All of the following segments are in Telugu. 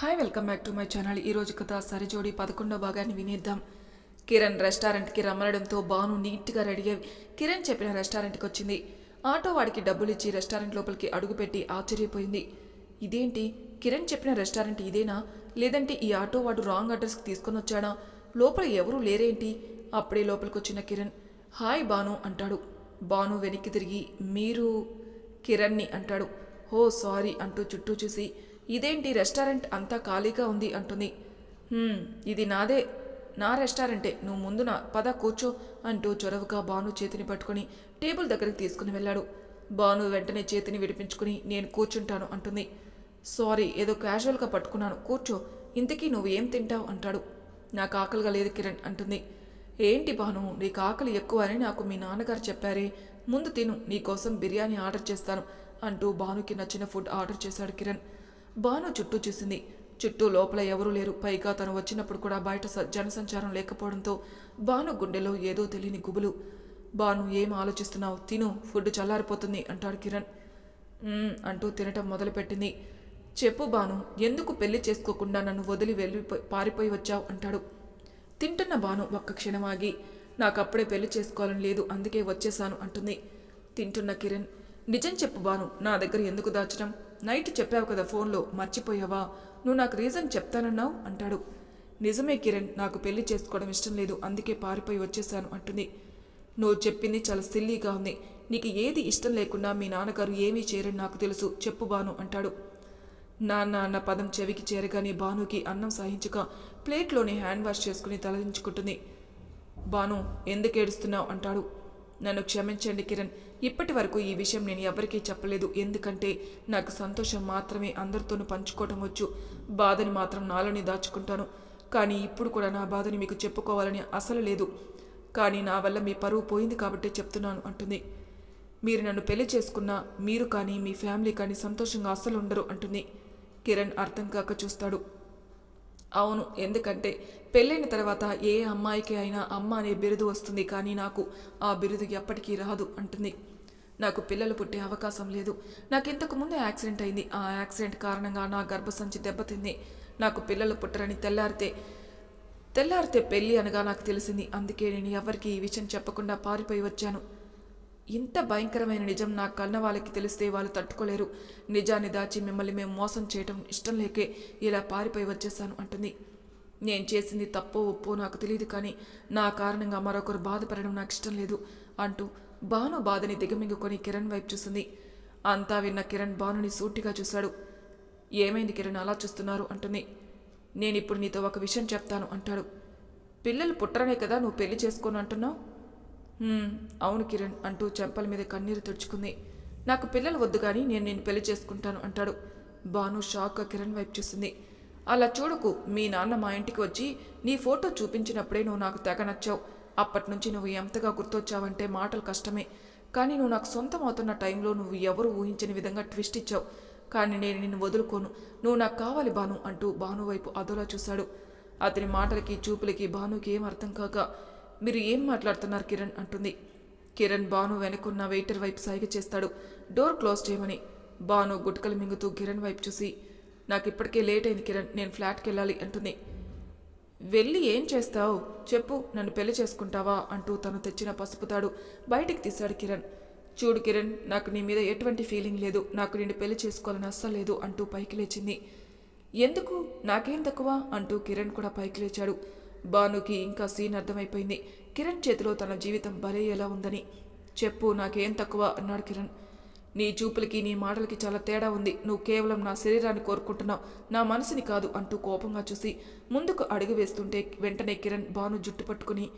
Hi welcome back to my channel. ఈ కథ సరిజోడి పదకొండో భాగాన్ని వినేద్దాం. కిరణ్ రెస్టారెంట్కి రమ్మనడంతో బాను నీట్గా రెడీ అయి కిరణ్ చెప్పిన రెస్టారెంట్కి వచ్చింది. ఆటో వాడికి డబ్బులు ఇచ్చి రెస్టారెంట్ లోపలికి అడుగుపెట్టి ఆశ్చర్యపోయింది. ఇదేంటి? కిరణ్ చెప్పిన రెస్టారెంట్ ఇదేనా? లేదంటే ఈ ఆటో వాడు రాంగ్ అడ్రస్కి తీసుకొని వచ్చాడా? లోపల ఎవరూ లేరేంటి? అప్పుడే లోపలికి వచ్చిన కిరణ్. హాయ్ బాను అంటాడు. బాను వెనక్కి తిరిగి మీరు? కిరణ్ని అంటాడు. హో సారీ అంటూ చుట్టూ చూసి ఇదేంటి రెస్టారెంట్ అంతా ఖాళీగా ఉంది అంటుంది. ఇది నాదే. నా రెస్టారెంటే. నువ్వు ముందు నా పద కూర్చో అంటూ చొరవగా బాను చేతిని పట్టుకొని టేబుల్ దగ్గరికి తీసుకుని వెళ్ళాడు. బాను వెంటనే చేతిని విడిపించుకుని నేను కూర్చుంటాను అంటుంది. సారీ ఏదో క్యాజువల్గా పట్టుకున్నాను. కూర్చో. ఇంతకీ నువ్వు ఏం తింటావు? అంటాడు. నాకు ఆకలిగా లేదు కిరణ్ అంటుంది. ఏంటి బాను నీకు ఆకలి ఎక్కువ అని నాకు మీ నాన్నగారు చెప్పారే. ముందు తిను. నీకోసం బిర్యానీ ఆర్డర్ చేస్తాను అంటూ బానుకి నచ్చిన ఫుడ్ ఆర్డర్ చేశాడు కిరణ్. బాను చుట్టూ చూసింది. చుట్టూ లోపల ఎవరూ లేరు. పైగా తను వచ్చినప్పుడు కూడా బయట స- జనసంచారం లేకపోవడంతో బాను గుండెలో ఏదో తెలియని గుబులు. బాను ఏం ఆలోచిస్తున్నావు? తిను. ఫుడ్ చల్లారిపోతుంది అంటాడు కిరణ్. అంటూ తినటం మొదలుపెట్టింది. చెప్పు బాను ఎందుకు పెళ్ళి చేసుకోకుండా నన్ను వదిలి వెళ్ళిపోయి పారిపోయి వచ్చావు? అంటాడు. తింటున్న బాను ఒక్క క్షణం ఆగి నాకు అప్పుడే పెళ్ళి చేసుకోవాలని లేదు అందుకే వచ్చేసాను అంటుంది. తింటున్న కిరణ్ నిజం చెప్పు బాను నా దగ్గర ఎందుకు దాచడం నైట్ చెప్పావు కదా ఫోన్లో మర్చిపోయావా? నువ్వు నాకు రీజన్ చెప్తానన్నావు అంటాడు. నిజమే కిరణ్ నాకు పెళ్ళి చేసుకోవడం ఇష్టం లేదు అందుకే పారిపోయి వచ్చేసాను అంటుంది. నువ్వు చెప్పింది చాలా సిల్లీగా ఉంది. నీకు ఏది ఇష్టం లేకుండా మీ నాన్నగారు ఏమీ చేయరని నాకు తెలుసు చెప్పు బాను అంటాడు. నాన్న అన్న పదం చెవికి చేరగానే బానుకి అన్నం సహించక ప్లేట్లోనే హ్యాండ్ వాష్ చేసుకుని తలదించుకుంటుంది. బాను ఎందుకు ఏడుస్తున్నావు అంటాడు. నన్ను క్షమించండి కిరణ్. ఇప్పటి వరకు ఈ విషయం నేను ఎవరికీ చెప్పలేదు. ఎందుకంటే నాకు సంతోషం మాత్రమే అందరితోనూ పంచుకోవటం వచ్చు. బాధని మాత్రం నాలోనే దాచుకుంటాను. కానీ ఇప్పుడు కూడా నా బాధని మీకు చెప్పుకోవాలని అసలు లేదు. కానీ నా వల్ల మీ పరువు పోయింది కాబట్టి చెప్తున్నాను అంటుంది. మీరు నన్ను పెళ్ళి చేసుకున్నా మీరు కానీ మీ ఫ్యామిలీ కానీ సంతోషంగా అస్సలు ఉండరు అంటుంది. కిరణ్ అర్థం కాక చూస్తాడు. అవును ఎందుకంటే పెళ్ళైన తర్వాత ఏ అమ్మాయికి అయినా అమ్మ అనే బిరుదు వస్తుంది కానీ నాకు ఆ బిరుదు ఎప్పటికీ రాదు అంటుంది. నాకు పిల్లలు పుట్టే అవకాశం లేదు. నాకు ఇంతకు ముందే యాక్సిడెంట్ అయింది. ఆ యాక్సిడెంట్ కారణంగా నా గర్భసంచి దెబ్బతింది. నాకు పిల్లలు పుట్టరని తెల్లారితే తెల్లారితే పెళ్ళి అనగా నాకు తెలిసింది. అందుకే నేను ఎవరికీ ఈ విషయం చెప్పకుండా పారిపోయి వచ్చాను. ఇంత భయంకరమైన నిజం నా కన్న వాళ్ళకి తెలిస్తే వాళ్ళు తట్టుకోలేరు. నిజాన్ని దాచి మిమ్మల్ని మేము మోసం చేయటం ఇష్టం లేకే ఇలా పారిపోయి వచ్చేసాను అంటుంది. నేను చేసింది తప్పో ఒప్పో నాకు తెలియదు కానీ నా కారణంగా మరొకరు బాధపడడం నాకు ఇష్టం లేదు అంటూ బాను బాధని దిగమింగుకొని కిరణ్ వైపు చూసింది. అంతా విన్న కిరణ్ బానుని సూటిగా చూశాడు. ఏమైంది కిరణ్ అలా చూస్తున్నారు అంటుంది. నేను ఇప్పుడు నీతో ఒక విషయం చెప్తాను అంటాడు. పిల్లలు పుట్టరనే కదా నువ్వు పెళ్ళి చేసుకోను అంటున్నావు? అవును కిరణ్ అంటూ చెంపల మీద కన్నీరు తుడుచుకుంది. నాకు పిల్లలు వద్దు కానీ నేను నేను పెళ్ళి చేసుకుంటాను అంటాడు. బాను షాక్గా కిరణ్ వైపు చూసింది. అలా చూడకు మీ నాన్న మా ఇంటికి వచ్చి నీ ఫోటో చూపించినప్పుడే నువ్వు నాకు తెగ నచ్చావు. అప్పటి నుంచి నువ్వు ఎంతగా గుర్తొచ్చావంటే మాటలు కష్టమే. కానీ నువ్వు నాకు సొంతం అవుతున్న టైంలో నువ్వు ఎవరు ఊహించని విధంగా ట్విస్ట్ ఇచ్చావు. కానీ నేను నిన్ను వదులుకోను. నువ్వు నాకు కావాలి బాను అంటూ బాను వైపు అదోలా చూశాడు. అతని మాటలకి చూపులకి బానుకి ఏం అర్థం కాక మీరు ఏం మాట్లాడుతున్నారు కిరణ్? అంటుంది. కిరణ్ బాను వెనుకున్న వెయిటర్ వైపు సైగ చేస్తాడు. డోర్ క్లోజ్ చేయమని. బాను గుట్కలు మింగుతూ కిరణ్ వైపు చూసి నాకు ఇప్పటికే లేట్ అయింది కిరణ్ నేను ఫ్లాట్కి వెళ్ళాలి అంటుంది. వెళ్ళి ఏం చేస్తావు? చెప్పు నన్ను పెళ్ళి చేసుకుంటావా? అంటూ తను తెచ్చిన పసుపు తాడు బయటికి తీశాడు కిరణ్. చూడు కిరణ్ నాకు నీ మీద ఎటువంటి ఫీలింగ్ లేదు. నాకు నిన్ను పెళ్ళి చేసుకోవాలని అస్సలు లేదు అంటూ పైకి లేచింది. ఎందుకు? నాకేం తక్కువ? అంటూ కిరణ్ కూడా పైకి లేచాడు. బానుకి ఇంకా సీన్ అర్థమైపోయింది. కిరణ్ చేతిలో తన జీవితం భలే ఎలా ఉందని. చెప్పు నాకేం తక్కువ అన్నాడు కిరణ్. నీ చూపులకి నీ మాటలకి చాలా తేడా ఉంది. నువ్వు కేవలం నా శరీరాన్ని కోరుకుంటున్నావు. నా మనసుని కాదు అంటూ కోపంగా చూసి ముందుకు అడుగు వేస్తుంటే వెంటనే కిరణ్ బాను జుట్టు పట్టుకుని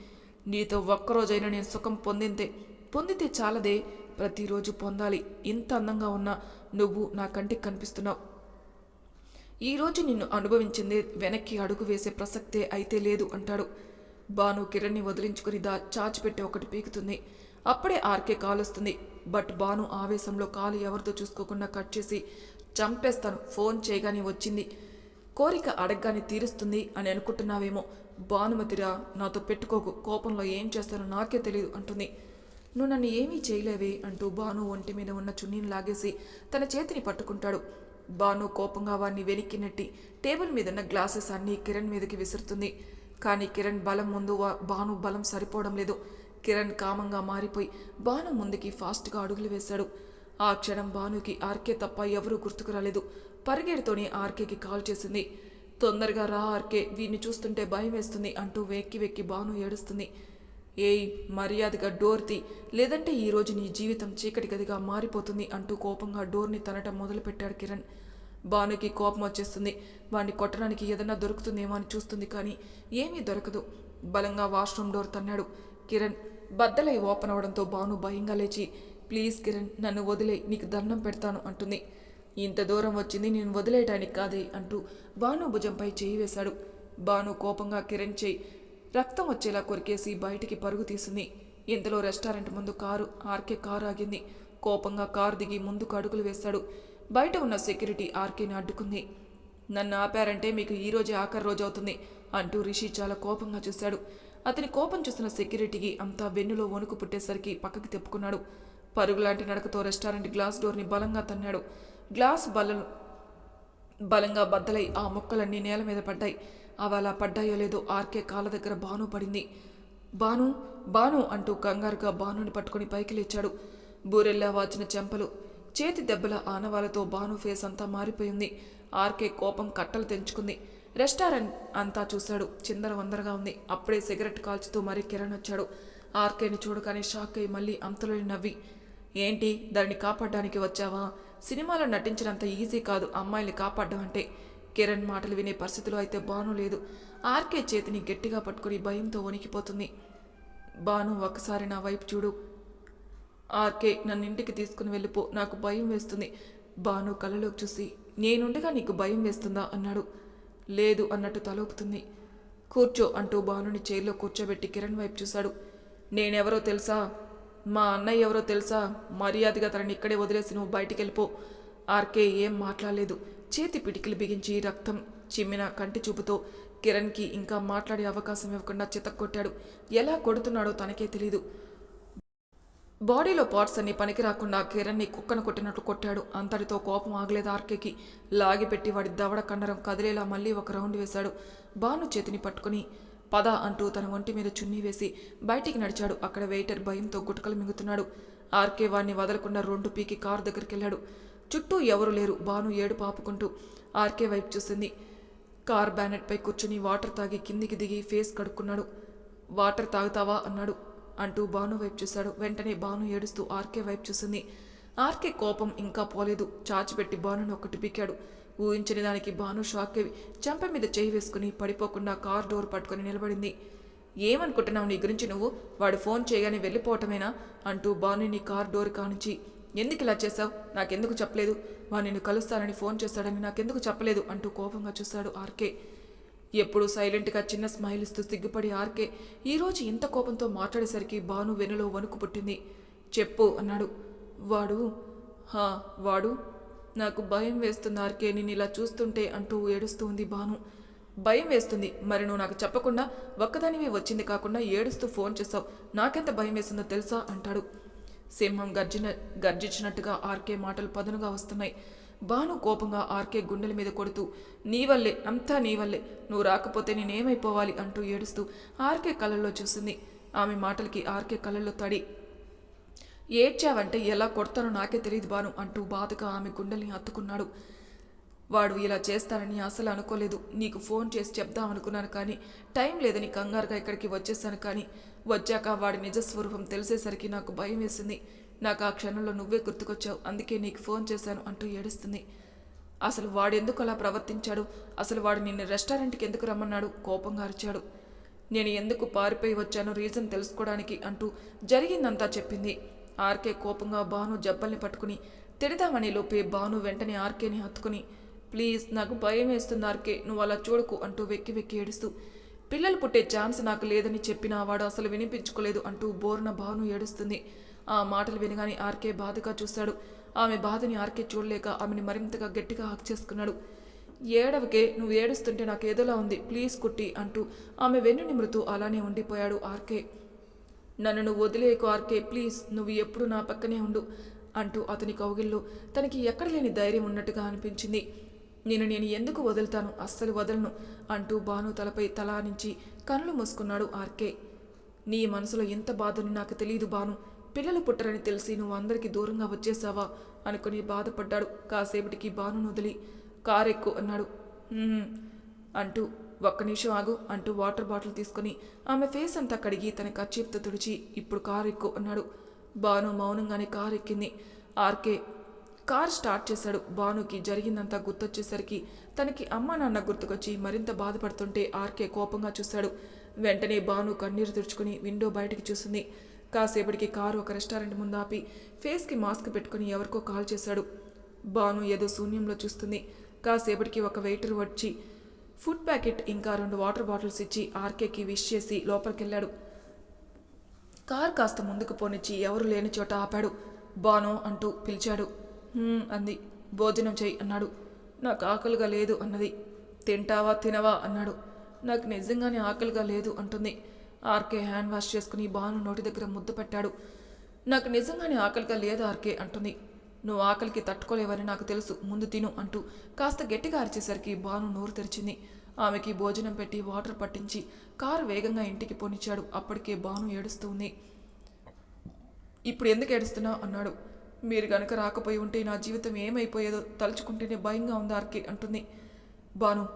నీతో ఒక్కరోజైనా నేను సుఖం పొందింతే పొందితే చాలదే. ప్రతిరోజు పొందాలి. ఇంత అందంగా ఉన్నా నువ్వు నా కంటికి కనిపిస్తున్నావు. ఈరోజు నిన్ను అనుభవించిందే వెనక్కి అడుగు వేసే ప్రసక్తే అయితే లేదు అంటాడు. బాను కిరణ్ని వదిలించుకుని దా చాచిపెట్టి ఒకటి పీకుతుంది. అప్పుడే ఆర్కే కాలుస్తుంది. బట్ బాను ఆవేశంలో కాలు ఎవరితో చూసుకోకుండా కట్ చేసి చంపేస్తాను. ఫోన్ చేయగానే వచ్చింది. కోరిక అడగగానే తీరుస్తుంది అని అనుకుంటున్నావేమో. భానుమతిరా నాతో పెట్టుకోకు. కోపంలో ఏం చేస్తానో నాకే తెలియదు అంటుంది. నువ్వు నన్ను ఏమీ చేయలేవే అంటూ బాను ఒంటి మీద ఉన్న చున్నీని లాగేసి తన చేతిని పట్టుకుంటాడు. బాను కోపంగా వాణ్ణి వెనక్కి నెట్టి టేబుల్ మీదున్న గ్లాసెస్ అన్నీ కిరణ్ మీదకి విసురుతుంది. కానీ కిరణ్ బలం ముందు వా- బాను బలం సరిపోవడం లేదు. కిరణ్ కామంగా మారిపోయి బాను ముందుకి ఫాస్ట్గా అడుగులు వేశాడు. ఆ క్షణం బానుకి ఆర్కే తప్ప ఎవరూ గుర్తుకు రాలేదు. పరిగెడుతోనే ఆర్కేకి కాల్ చేసింది. తొందరగా రా ఆర్కే వీడిని చూస్తుంటే భయం వేస్తుంది అంటూ వెక్కి వెక్కి బాను ఏడుస్తుంది. ఏయ్ మర్యాదగా డోర్ తీ. లేదంటే ఈరోజు నీ జీవితం చీకటి గదిగా మారిపోతుంది అంటూ కోపంగా డోర్ని తనటం మొదలుపెట్టాడు కిరణ్. భానుకి కోపం వచ్చేస్తుంది. వాణ్ణి కొట్టడానికి ఏదన్నా దొరుకుతుందేమో అని చూస్తుంది కానీ ఏమీ దొరకదు. బలంగా వాష్రూమ్ డోర్ తన్నాడు కిరణ్. బద్దలై ఓపెన్ అవడంతో భాను భయంగా లేచి ప్లీజ్ కిరణ్ నన్ను వదిలే నీకు దండం పెడతాను అంటుంది. ఇంత దూరం వచ్చింది నేను వదిలేయటానికి కాదే అంటూ భాను భుజంపై చేయి వేశాడు. భాను కోపంగా కిరణ్ చేయి రక్తం వచ్చేలా కొరికేసి బయటికి పరుగు తీసింది. ఇంతలో రెస్టారెంట్ ముందు కారు ఆర్కే కారు ఆగింది. కోపంగా కారు దిగి ముందుకు అడుగులు వేశాడు. బయట ఉన్న సెక్యూరిటీ ఆర్కేని అడ్డుకుంది. నన్ను ఆపారంటే మీకు ఈ రోజే ఆఖరి రోజు అవుతుంది అంటూ రిషి చాలా కోపంగా చూశాడు. అతని కోపం చూసిన సెక్యూరిటీకి అంతా వెన్నులో వణుకు పుట్టేసరికి పక్కకి తెప్పుకున్నాడు. పరుగులాంటి నడకతో రెస్టారెంట్ గ్లాస్ డోర్ని బలంగా తన్నాడు. గ్లాస్ బల్లను బలంగా బద్దలై ఆ ముక్కలన్నీ నేల మీద పడ్డాయి. అవి అలా పడ్డాయో లేదో ఆర్కే కాళ్ళ దగ్గర బాను పడింది. బాను బాను అంటూ కంగారుగా బానుని పట్టుకొని పైకి లేచాడు. బూరెల్లా వాచిన చెంపలు చేతి దెబ్బల ఆనవాలతో బాను ఫేస్ అంతా మారిపోయింది. ఆర్కే కోపం కట్టలు తెంచుకుంది. రెస్టారెంట్ అంతా చూశాడు. చిందర వందరగా ఉంది. అప్పుడే సిగరెట్ కాల్చుతూ మరీ కిరణ్ వచ్చాడు. ఆర్కేని చూడగానే షాక్ అయి మళ్ళీ అంతలోని నవ్వి ఏంటి దాన్ని కాపాడడానికి వచ్చావా? సినిమాలో నటించినంత ఈజీ కాదు. అమ్మాయిల్ని కాపాడడం అంటే కిరణ్ మాటలు వినే పరిస్థితిలో అయితే బాను లేదు. ఆర్కే చేతిని గట్టిగా పట్టుకుని భయంతో వణికిపోతుంది. బాను ఒకసారి నా వైపు చూడు. ఆర్కే నన్ను ఇంటికి తీసుకుని వెళ్ళిపో. నాకు భయం వేస్తుంది. బాను కళ్ళలోకి చూసి నేనుండగా నీకు భయం వేస్తుందా? అన్నాడు. లేదు అన్నట్టు తలూపుతుంది కూర్చో అంటూ బానుని చైర్లో కూర్చోబెట్టి కిరణ్ వైపు చూశాడు. నేనెవరో తెలుసా? మా అన్నయ్య ఎవరో తెలుసా? మర్యాదగా తనని ఇక్కడే వదిలేసి నువ్వు బయటికి వెళ్ళిపో ఆర్కే ఏం మాట్లాడలేదు. చేతి పిడికిలు బిగించి రక్తం చిమ్మిన కంటి చూపుతో కిరణ్కి ఇంకా మాట్లాడే అవకాశం ఇవ్వకుండా చితక్కొట్టాడు. ఎలా కొడుతున్నాడో తనకే తెలీదు. బాడీలో పార్ట్స్ అన్ని పనికి రాకుండా కిరణ్ని కుక్కను కొట్టినట్టు కొట్టాడు. అంతటితో కోపం ఆగలేదు ఆర్కేకి. లాగిపెట్టి వాడి దవడ కండరం కదిలేలా మళ్ళీ ఒక రౌండ్ వేశాడు. బాను చేతిని పట్టుకుని పద అంటూ తన ఒంటి మీద చున్నీ వేసి బయటికి నడిచాడు. అక్కడ వెయిటర్ భయంతో గుటకలు మింగుతున్నాడు. ఆర్కే వాడిని వదలకుండా రెండు పీకి కారు దగ్గరికి వెళ్ళాడు చుట్టూ ఎవరు లేరు. బాను ఏడు పాపుకుంటూ ఆర్కే వైపు చూసింది. కార్ బ్యానెట్పై కూర్చుని వాటర్ తాగి కిందికి దిగి ఫేస్ కడుక్కున్నాడు. వాటర్ తాగుతావా? అన్నాడు. అంటూ బాను వైపు చూశాడు. వెంటనే బాను ఏడుస్తూ ఆర్కే వైపు చూసింది. ఆర్కే కోపం ఇంకా పోలేదు. చాచిపెట్టి బానుని ఒకటి పీకాడు. ఊహించని దానికి బాను షాక్ చెంప మీద చేయి వేసుకుని పడిపోకుండా కార్ డోర్ పట్టుకుని నిలబడింది. ఏమనుకుంటున్నావు నీ గురించి నువ్వు? వాడు ఫోన్ చేయగానే వెళ్ళిపోవటమేనా? అంటూ బానుని కార్ డోర్ కానించి ఎందుకు ఇలా చేశావు? నాకెందుకు చెప్పలేదు. వాడు నిన్ను కలుస్తానని ఫోన్ చేస్తాడని నాకెందుకు చెప్పలేదు అంటూ కోపంగా చూశాడు ఆర్కే. ఎప్పుడు సైలెంట్గా చిన్న స్మైల్ ఇస్తూ సిగ్గుపడి ఆర్కే ఈరోజు ఇంత కోపంతో మాట్లాడేసరికి బాను వెనులో వణుకు పుట్టింది. చెప్పు అన్నాడు. వాడు హా వాడు? నాకు భయం వేస్తుంది ఆర్కే నేను ఇలా చూస్తుంటే అంటూ ఏడుస్తూ ఉంది బాను భయం వేస్తుంది. మరి నువ్వు నాకు చెప్పకుండా ఒక్కదానివి వచ్చింది కాకుండా ఏడుస్తూ ఫోన్ చేసావు నాకెంత భయం వేస్తుందో తెలుసా? అంటాడు. సింహం గర్జిన గర్జించినట్టుగా ఆర్కే మాటలు పదునుగా వస్తున్నాయి. బాను కోపంగా ఆర్కే గుండెల మీద కొడుతూ నీ వల్లే అంతా నీ వల్లే. నువ్వు రాకపోతే నేనేమైపోవాలి అంటూ ఏడుస్తూ ఆర్కే కళ్ళల్లో చూసింది. ఆమె మాటలకి ఆర్కే కళ్ళల్లో తడి. ఏడ్చావంటే ఎలా కొడతానో నాకే తెలియదు బాను అంటూ బాధగా ఆమె గుండెల్ని హత్తుకున్నాడు. వాడు ఇలా చేస్తానని అసలు అనుకోలేదు. నీకు ఫోన్ చేసి చెప్దాం అనుకున్నాను కానీ టైం లేదని కంగారుగా ఇక్కడికి వచ్చేసాను కానీ వచ్చాక వాడి నిజస్వరూపం తెలిసేసరికి నాకు భయం వేసింది. నాకు ఆ క్షణంలో నువ్వే గుర్తుకొచ్చావు. అందుకే నీకు ఫోన్ చేశాను అంటూ ఏడుస్తుంది. అసలు వాడెందుకు అలా ప్రవర్తించాడు? అసలు వాడు నిన్ను రెస్టారెంట్కి ఎందుకు రమ్మన్నాడు? కోపంగా అరిచాడు. నేను ఎందుకు పారిపోయి వచ్చానో రీజన్ తెలుసుకోవడానికి అంటూ జరిగిందంతా చెప్పింది. ఆర్కే కోపంగా బాను జబ్బల్ని పట్టుకుని తిడదామని లోపే బాను వెంటనే ఆర్కేని హత్తుకుని ప్లీజ్ నాకు భయం వేస్తుంది ఆర్కే. నువ్వు అలా చూడకు అంటూ వెక్కి వెక్కి ఏడుస్తూ. పిల్లలు పుట్టే ఛాన్స్ నాకు లేదని చెప్పినా వాడు అసలు వినిపించుకోలేదు అంటూ బోర్న బాను ఏడుస్తుంది. ఆ మాటలు వినగానే ఆర్కే బాధగా చూశాడు ఆమె బాధని ఆర్కే చూడలేక ఆమెని మరింతగా గట్టిగా హక్ చేసుకున్నాడు. ఏడవకే నువ్వు ఏడుస్తుంటే నాకు ఏదోలా ఉంది ప్లీజ్ కుట్టి అంటూ ఆమె వెన్ను నిమృతూ అలానే ఉండిపోయాడు ఆర్కే. నన్ను నువ్వు వదిలేకు ఆర్కే ప్లీజ్ నువ్వు ఎప్పుడు నా పక్కనే ఉండు అంటూ అతని కౌగిల్లో తనకి ఎక్కడ లేని ధైర్యం ఉన్నట్టుగా అనిపించింది. నేను నేను ఎందుకు వదులుతాను? అస్సలు వదలను అంటూ భాను తలపై తలా నుంచి కళ్ళు మూసుకున్నాడు ఆర్కే. నీ మనసులో ఎంత బాధని నాకు తెలియదు బాను పిల్లలు పుట్టరని తెలిసి నువ్వు అందరికీ దూరంగా వచ్చేసావా అనుకుని బాధపడ్డాడు. కాసేపటికి బానును వదిలి కారెక్కు అన్నాడు. అంటూ ఒక్క నిమిషం ఆగు అంటూ వాటర్ బాటిల్ తీసుకుని ఆమె ఫేస్ అంతా కడిగి తన కర్చీప్తో తుడిచి ఇప్పుడు కారు అన్నాడు. బాను మౌనంగానే కారు ఎక్కింది ఆర్కే కార్ స్టార్ట్ చేశాడు. భానుకి జరిగిందంతా గుర్తొచ్చేసరికి తనకి అమ్మా నాన్న గుర్తుకొచ్చి మరింత బాధపడుతుంటే ఆర్కే కోపంగా చూశాడు. వెంటనే భాను కన్నీరు తుడుచుకుని విండో బయటికి చూసింది. కాసేపటికి కారు ఒక రెస్టారెంట్ ముందు ఆపి ఫేస్కి మాస్క్ పెట్టుకుని ఎవరికో కాల్ చేశాడు. భాను ఏదో శూన్యంలో చూస్తుంది. కాసేపటికి ఒక వెయిటర్ వచ్చి ఫుడ్ ప్యాకెట్ ఇంకా రెండు వాటర్ బాటిల్స్ ఇచ్చి ఆర్కేకి విష్ చేసి లోపలికెళ్ళాడు. కార్ కాస్త ముందుకు పోనిచ్చి ఎవరు లేని చోట ఆపాడు. బానో అంటూ పిలిచాడు. అంది. భోజనం చెయ్యి అన్నాడు. నాకు ఆకలిగా లేదు అన్నది. తింటావా తినవా అన్నాడు. నాకు నిజంగానే ఆకలిగా లేదు అంటుంది. ఆర్కే హ్యాండ్ వాష్ చేసుకుని బాను నోటి దగ్గర ముద్దు పెట్టాడు. నాకు నిజంగానే ఆకలిగా లేదు ఆర్కే అంటుంది. నువ్వు ఆకలికి తట్టుకోలేవని నాకు తెలుసు. ముందు తిను అంటూ కాస్త గట్టిగా అరిచేసరికి బాను నోరు తెరిచింది. ఆమెకి భోజనం పెట్టి వాటర్ పట్టించి కారు వేగంగా ఇంటికి పోనిచ్చాడు. అప్పటికే బాను ఏడుస్తూ ఉంది. ఇప్పుడు ఎందుకు ఏడుస్తున్నావు? అన్నాడు. మీరు గనక రాకపోయి ఉంటే నా జీవితం ఏమైపోయేదో తలుచుకుంటేనే భయంగా ఉంది ఆర్కే అంటుంది. బాను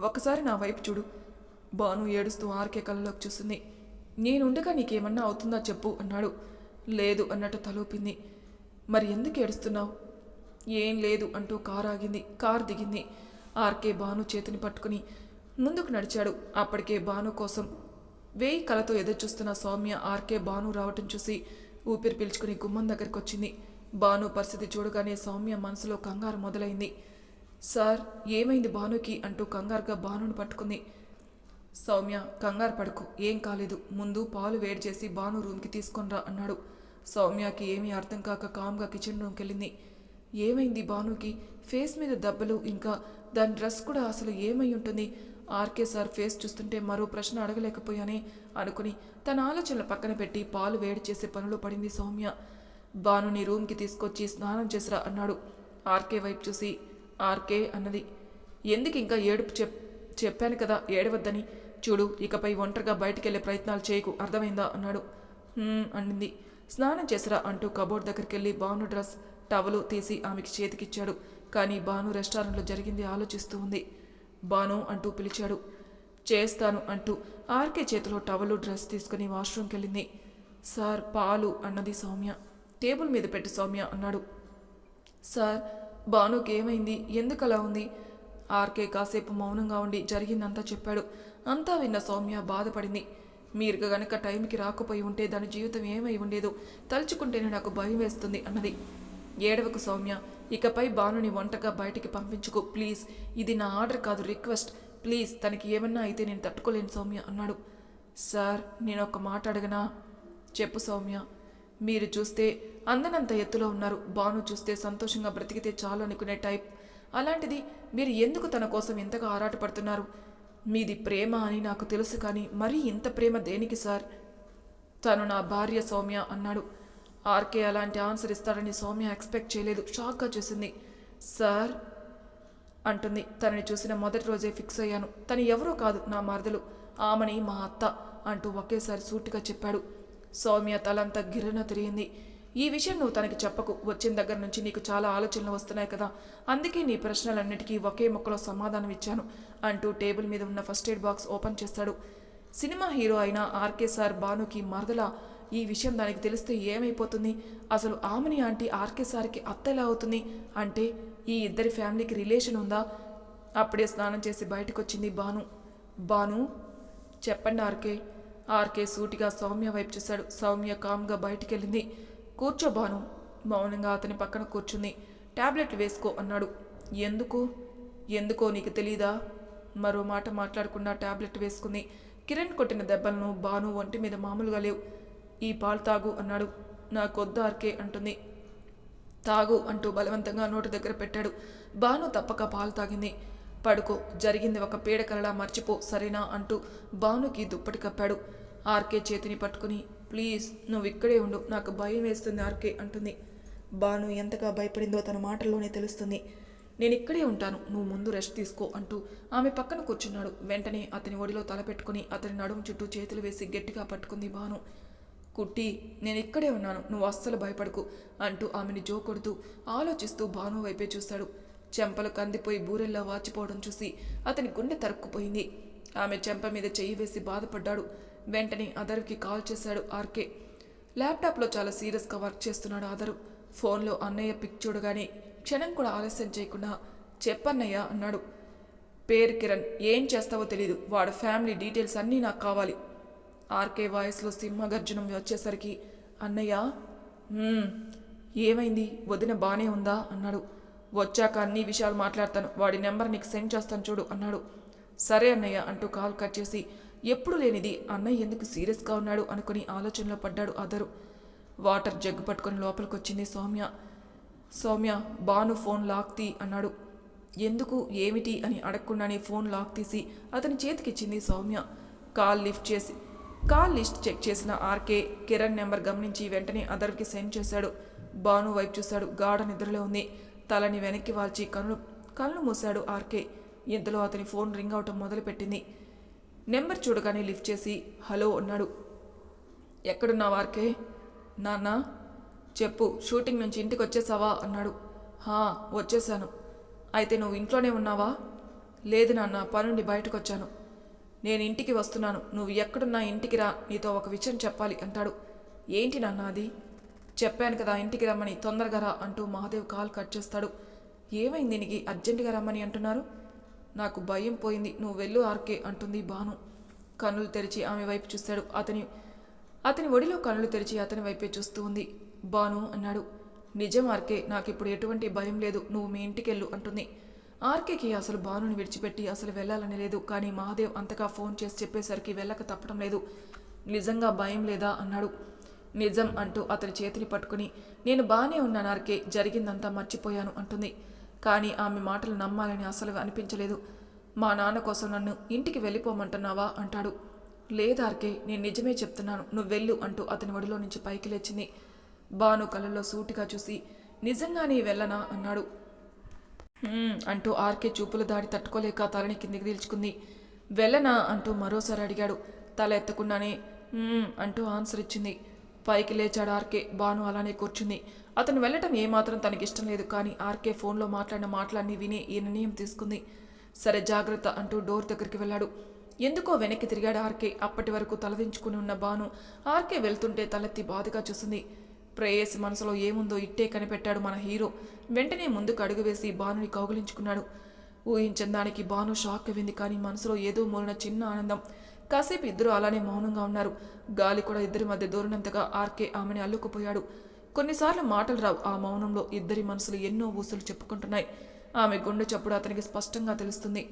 ఒకసారి నా వైపు చూడు. బాను ఏడుస్తూ ఆర్కే కళ్ళలోకి చూసింది నేనుండగా నీకేమన్నా అవుతుందా చెప్పు అన్నాడు. లేదు అన్నట్టు తలూపింది. మరి ఎందుకు ఏడుస్తున్నావు? ఏం లేదు అంటూ కారు ఆగింది కారు దిగింది. ఆర్కే బాను చేతిని పట్టుకుని ముందుకు నడిచాడు. అప్పటికే బాను కోసం వేయి కలతో ఎదురుచూస్తున్న సౌమ్య ఆర్కే బాను రావటం చూసి ఊపిరి పీల్చుకుని గుమ్మం దగ్గరికి వచ్చింది. భాను పరిస్థితి చూడగానే సౌమ్య మనసులో కంగారు మొదలైంది. సార్ ఏమైంది భానుకి? అంటూ కంగారుగా భానును పట్టుకుంది. సౌమ్య కంగారు పడుకు ఏం కాలేదు. ముందు పాలు వేడి చేసి భాను రూమ్కి తీసుకొనిరా అన్నాడు. సౌమ్యకి ఏమీ అర్థం కాక కామ్గా కిచెన్ రూమ్కి వెళ్ళింది ఏమైంది భానుకి? ఫేస్ మీద దెబ్బలు ఇంకా దాని డ్రెస్ కూడా అసలు ఏమై ఉంటుంది? ఆర్కే సార్ ఫేస్ చూస్తుంటే మరో ప్రశ్న అడగలేకపోయానే అనుకుని తన ఆలోచనలు పక్కన పెట్టి పాలు వేడి చేసే పనిలో పడింది సౌమ్య. భానుని రూమ్కి తీసుకొచ్చి స్నానం చేసిరా అన్నాడు. ఆర్కే వైపు చూసి ఆర్కే అన్నది ఎందుకు ఇంకా ఏడుపు చెప్ చెప్పాను కదా ఏడవద్దని. చూడు ఇకపై ఒంటరిగా బయటికెళ్ళే ప్రయత్నాలు చేయకు అర్థమైందా? అన్నాడు. అండింది స్నానం చేసిరా అంటూ కబోర్డ్ దగ్గరికి వెళ్ళి బాను డ్రెస్ టవలు తీసి ఆమెకి చేతికిచ్చాడు. కానీ బాను రెస్టారెంట్లో జరిగింది ఆలోచిస్తూ ఉంది. బాను అంటూ పిలిచాడు. చేస్తాను అంటూ ఆర్కే చేతిలో టవలు డ్రెస్ తీసుకుని వాష్రూమ్కి వెళ్ళింది సార్ పాలు అన్నది సౌమ్య. టేబుల్ మీద పెట్టి సౌమ్య అన్నాడు. సార్ బానుకి ఏమైంది ఎందుకు అలా ఉంది? ఆర్కే కాసేపు మౌనంగా ఉండి జరిగిందంతా చెప్పాడు. అంతా విన్న సౌమ్య బాధపడింది. మీరు గనక టైంకి రాకపోయి ఉంటే దాని జీవితం ఏమై ఉండేదో తలుచుకుంటేనే నాకు భయం వేస్తుంది అన్నది. ఏడవకు సౌమ్య ఇకపై భానుని వంటగా బయటికి పంపించుకో ప్లీజ్. ఇది నా ఆర్డర్ కాదు రిక్వెస్ట్. ప్లీజ్ తనకి ఏమన్నా అయితే నేను తట్టుకోలేను సౌమ్య అన్నాడు. సార్ నేను ఒక మాట అడగనా? చెప్పు సౌమ్య. మీరు చూస్తే అందనంత ఎత్తులో ఉన్నారు. బాను చూస్తే సంతోషంగా బ్రతికితే చాలు అనుకునే టైప్. అలాంటిది మీరు ఎందుకు తన కోసం ఇంతగా ఆరాటపడుతున్నారు? మీది ప్రేమ అని నాకు తెలుసు కానీ మరీ ఇంత ప్రేమ దేనికి సార్? తను నా భార్య సౌమ్య అన్నాడు. ఆర్కే అలాంటి ఆన్సర్ ఇస్తాడని సౌమ్య ఎక్స్పెక్ట్ చేయలేదు. షాక్గా చూసింది. సార్ అంటుంది. తనని చూసిన మొదటి రోజే ఫిక్స్ అయ్యాను. తను ఎవరో కాదు నా మరదలు. ఆమెని మా అత్త అంటూ ఒకేసారి సూటిగా చెప్పాడు. సౌమ్య తలంతా గిర్రన తిరిగింది. ఈ విషయం నువ్వు తనకి చెప్పకు. వచ్చిన దగ్గర నుంచి నీకు చాలా ఆలోచనలు వస్తున్నాయి కదా. అందుకే నీ ప్రశ్నలన్నిటికీ ఒకే ముక్కలో సమాధానం ఇచ్చాను అంటూ టేబుల్ మీద ఉన్న ఫస్ట్ ఎయిడ్ బాక్స్ ఓపెన్ చేస్తాడు. సినిమా హీరో అయిన ఆర్కే సార్ భానుకి మరదల ఈ విషయం దానికి తెలిస్తే ఏమైపోతుంది? అసలు ఆమెని ఆంటీ ఆర్కే సార్కి అత్త ఎలా అవుతుంది? అంటే ఈ ఇద్దరి ఫ్యామిలీకి రిలేషన్ ఉందా? అప్పుడే స్నానం చేసి బయటకు వచ్చింది బాను బాను చెప్పండి ఆర్కే. ఆర్కే సూటిగా సౌమ్య వైపు చూశాడు. సౌమ్య కామ్గా బయటికి వెళ్ళింది కూర్చో బాను మౌనంగా అతని పక్కన కూర్చుంది. టాబ్లెట్ వేసుకో అన్నాడు. ఎందుకు? ఎందుకో నీకు తెలీదా? మరో మాట మాట్లాడకుండా టాబ్లెట్ వేసుకుంది. కిరణ్ కొట్టిన దెబ్బలను బాను ఒంటి మీద మామూలుగా లేవు. ఈ పాలు తాగు అన్నాడు. నాకొద్దు ఆర్కే అంటుంది. తాగు అంటూ బలవంతంగా నోటి దగ్గర పెట్టాడు. బాను తప్పక పాలు తాగింది. పడుకో జరిగింది ఒక పీడకలలా మర్చిపో సరేనా అంటూ బానుకి దుప్పటి కప్పాడు. ఆర్కే చేతిని పట్టుకుని ప్లీజ్ నువ్వు ఇక్కడే ఉండు నాకు భయం వేస్తుంది ఆర్కే అంటుంది. బాను ఎంతగా భయపడిందో తన మాటల్లోనే తెలుస్తుంది. నేను ఇక్కడే ఉంటాను నువ్వు ముందు రెస్ట్ తీసుకో అంటూ ఆమె పక్కన కూర్చున్నాడు. వెంటనే అతని ఒడిలో తల పెట్టుకుని అతని నడుము చుట్టూ చేతులు వేసి గట్టిగా పట్టుకుంది బాను కుట్టి నేను ఇక్కడే ఉన్నాను. నువ్వు అస్సలు భయపడకు అంటూ ఆమెని జోకొడుతూ ఆలోచిస్తూ భాను వైపే చూశాడు చెంపలు కందిపోయి బూరెల్లా వాచిపోవడం చూసి అతని గుండె తరుక్కుపోయింది. ఆమె చెంప మీద చెయ్యి వేసి బాధపడ్డాడు. వెంటనే అదర్కి కాల్ చేశాడు ఆర్కే. ల్యాప్టాప్లో చాలా సీరియస్గా వర్క్ చేస్తున్నాడు అదరు ఫోన్లో అన్నయ్య పిక్ చూడగానే క్షణం కూడా ఆలస్యం చేయకుండా చెప్పన్నయ్య అన్నాడు. పేరు కిరణ్ ఏం చేస్తావో తెలీదు. వాడు ఫ్యామిలీ డీటెయిల్స్ అన్నీ నాకు కావాలి. ఆర్కే వాయిస్లో సింహగర్జనం వచ్చేసరికి అన్నయ్య ఏమైంది? వదిన బానే ఉందా? అన్నాడు. వచ్చాక అన్ని విషయాలు మాట్లాడతాను. వాడి నెంబర్ నీకు సెండ్ చేస్తాను చూడు అన్నాడు. సరే అన్నయ్య అంటూ కాల్ కట్ చేసి ఎప్పుడు లేనిది? అన్నయ్య ఎందుకు సీరియస్గా ఉన్నాడు? అనుకుని ఆలోచనలో పడ్డాడు అదరు వాటర్ జగ్గు పట్టుకొని లోపలికి వచ్చింది సౌమ్య. సౌమ్య బాను ఫోన్ లాక్ తీ అన్నాడు. ఎందుకు? ఏమిటి? అని అడగకుండానే ఫోన్ లాక్ తీసి అతని చేతికిచ్చింది సౌమ్య. కాల్ లిఫ్ట్ చేసి కాల్ లిస్ట్ చెక్ చేసిన ఆర్కే కిరణ్ నెంబర్ గమనించి వెంటనే అదర్కి సెండ్ చేశాడు. బాను వైపు చూశాడు. గాఢ నిద్రలో ఉంది. తలని వెనక్కి వాల్చి కళ్ళు కళ్ళు మూశాడు ఆర్కే. ఇంతలో అతని ఫోన్ రింగ్ అవటం మొదలుపెట్టింది. నెంబర్ చూడగానే లిఫ్ట్ చేసి హలో అన్నాడు. ఎక్కడున్నావు ఆర్కే? నాన్న. చెప్పు షూటింగ్ నుంచి ఇంటికి వచ్చేసావా అన్నాడు. హా వచ్చేసాను. అయితే నువ్వు ఇంట్లోనే ఉన్నావా? లేదు నాన్న పనుండి బయటకు వచ్చాను నేను ఇంటికి వస్తున్నాను. నువ్వు ఎక్కడున్నా ఇంటికి రా. నీతో ఒక విషయం చెప్పాలి అంటాడు. ఏంటి నాన్న అది? చెప్పాను కదా ఇంటికి రమ్మని తొందరగా రా అంటూ మహాదేవ్ కాల్ కట్ చేస్తాడు. ఏమైంది నీకు అర్జెంటుగా రమ్మని అంటున్నారు? నాకు భయం పోయింది. నువ్వు వెళ్ళు ఆర్కే అంటుంది బాను కన్నులు తెరిచి ఆమె వైపు చూశాడు అతని అతని ఒడిలో కన్నులు తెరిచి అతని వైపే చూస్తూ ఉంది భాను అన్నాడు. నిజం ఆర్కే నాకు ఇప్పుడు ఎటువంటి భయం లేదు. నువ్వు మీ ఇంటికెళ్ళు అంటుంది. ఆర్కేకి అసలు భానుని విడిచిపెట్టి అసలు వెళ్ళాలని లేదు. కానీ మహాదేవ్ అంతగా ఫోన్ చేసి చెప్పేసరికి వెళ్ళక తప్పడం లేదు. నిజంగా భయం లేదా? అన్నాడు. నిజం అంటూ అతని చేతిని పట్టుకుని నేను బాగానే ఉన్నాను ఆర్కే జరిగిందంతా మర్చిపోయాను అంటుంది. కానీ ఆమె మాటలు నమ్మాలని అసలు అనిపించలేదు. మా నాన్న కోసం నన్ను ఇంటికి వెళ్ళిపోమంటున్నావా? అంటాడు. లేదార్కే నేను నిజమే చెప్తున్నాను. నువ్వు వెళ్ళు అంటూ అతని ఒడిలో నుంచి పైకి లేచింది. బాను కళ్ళల్లో సూటిగా చూసి నిజంగానే వెళ్ళనా? అన్నాడు. అంటూ ఆర్కే చూపుల దాడి తట్టుకోలేక తలని కిందికి దీల్చుకుంది వెళ్ళనా? అంటూ మరోసారి అడిగాడు. తల ఎత్తకుండానే అంటూ ఆన్సర్ ఇచ్చింది. పైకి లేచాడు ఆర్కే. బాను అలానే కూర్చుంది. అతను వెళ్ళటం ఏమాత్రం తనకి ఇష్టం లేదు కానీ ఆర్కే ఫోన్లో మాట్లాడిన మాటలన్నీ విని ఈ నిర్ణయం తీసుకుంది. సరే జాగ్రత్త అంటూ డోర్ దగ్గరికి వెళ్ళాడు. ఎందుకో వెనక్కి తిరిగాడు ఆర్కే. అప్పటి వరకు తలదించుకుని ఉన్న బాను ఆర్కే వెళ్తుంటే తలెత్తి బాధగా చూసింది. ప్రేయసి మనసులో ఏముందో ఇట్టే కనిపెట్టాడు మన హీరో. వెంటనే ముందుకు అడుగు వేసి బానుని కౌగిలించుకున్నాడు. ఊహించిన దానికి బాను షాక్ అయింది కానీ మనసులో ఏదో మూలన చిన్న ఆనందం. కాసేపు ఇద్దరు అలానే మౌనంగా ఉన్నారు. గాలి కూడా ఇద్దరి మధ్య దూరినంతగా ఆర్కే ఆమెని అల్లుకుపోయాడు. కొన్నిసార్లు మాటలు రావు. ఆ మౌనంలో ఇద్దరి మనసులు ఎన్నో ఊసులు చెప్పుకుంటున్నాయి. ఆమె గుండె చప్పుడు అతనికి స్పష్టంగా తెలుస్తుంది.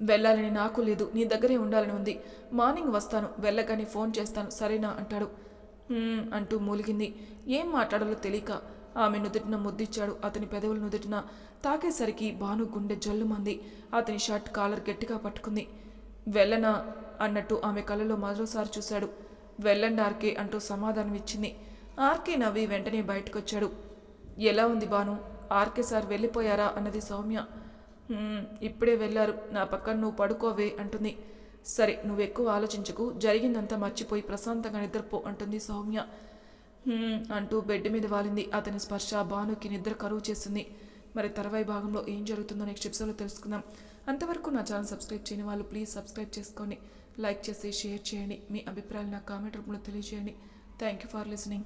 వెళ్ళాలని నాకు లేదు. నీ దగ్గరే ఉండాలని ఉంది. మార్నింగ్ వస్తాను. వెళ్ళగానే ఫోన్ చేస్తాను. సరేనా అంటాడు. అంటూ మూలిగింది. ఏం మాట్లాడాలో తెలియక ఆమె నుదుటిన ముద్దిచ్చాడు. అతని పెదవుల నుదుటిన తాకేసరికి భాను గుండె జల్లుమంది. అతని షర్ట్ కాలర్ గట్టిగా పట్టుకుంది. వెళ్ళనా? అన్నట్టు ఆమె కళ్ళలో మరోసారి చూశాడు. వెళ్ళండి ఆర్కే అంటూ సమాధానం ఇచ్చింది. ఆర్కే నవ్వి వెంటనే బయటకొచ్చాడు. ఎలా ఉంది బాను ఆర్కే సార్ వెళ్ళిపోయారా? అన్నది సౌమ్య. ఇప్పుడే వెళ్ళారు. నా పక్కన నువ్వు పడుకోవే అంటుంది. సరే నువ్వు ఎక్కువ ఆలోచించకు. జరిగిందంతా మర్చిపోయి ప్రశాంతంగా నిద్రపో అంటుంది సౌమ్య. అంటూ బెడ్ మీద వాలింది. అతని స్పర్శ భానుకి నిద్ర కరువు చేస్తుంది. మరి తర్వాయి భాగంలో ఏం జరుగుతుందో నెక్స్ట్ ఎపిసోడ్లో తెలుసుకుందాం. అంతవరకు నా ఛానల్ సబ్స్క్రైబ్ చేయని వాళ్ళు ప్లీజ్ సబ్స్క్రైబ్ చేసుకోండి. లైక్ చేసి షేర్ చేయండి. మీ అభిప్రాయాలు నా కామెంట్ రూపంలో తెలియజేయండి. Thank you for listening.